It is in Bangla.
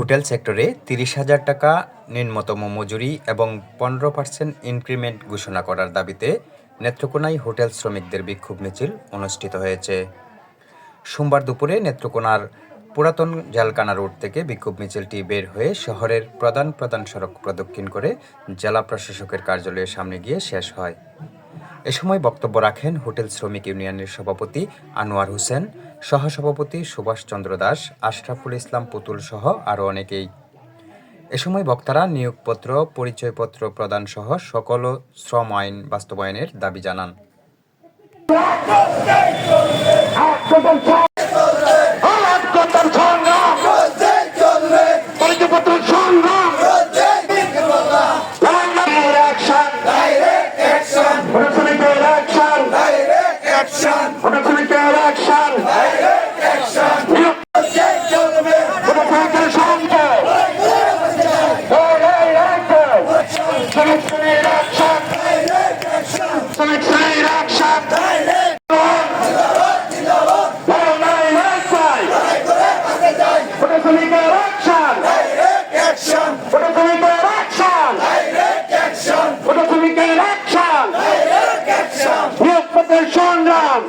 হোটেল সেক্টরে তিরিশ হাজার টাকা নিম্নতম মজুরি এবং পনেরো পার্সেন্ট ইনক্রিমেন্ট ঘোষণা করার দাবিতে নেত্রকোনায় হোটেল শ্রমিকদের বিক্ষোভ মিছিল অনুষ্ঠিত হয়েছে। সোমবার দুপুরে নেত্রকোনার পুরাতন জালকানা রোড থেকে বিক্ষোভ মিছিলটি বের হয়ে শহরের প্রধান প্রধান সড়ক প্রদক্ষিণ করে জেলা প্রশাসকের কার্যালয়ের সামনে গিয়ে শেষ হয়। এ সময় বক্তব্য রাখেন হোটেল শ্রমিক ইউনিয়নের সভাপতি আনোয়ার হোসেন সহসভাপতি সুভাষ চন্দ্র দাস, আশরাফুল ইসলাম পুতুল সহ আরও অনেকেই। এ সময় বক্তারা নিয়োগপত্র, পরিচয়পত্র প্রদান সহ সকল শ্রম আইন বাস্তবায়নের দাবি জানান। সংগ্রাম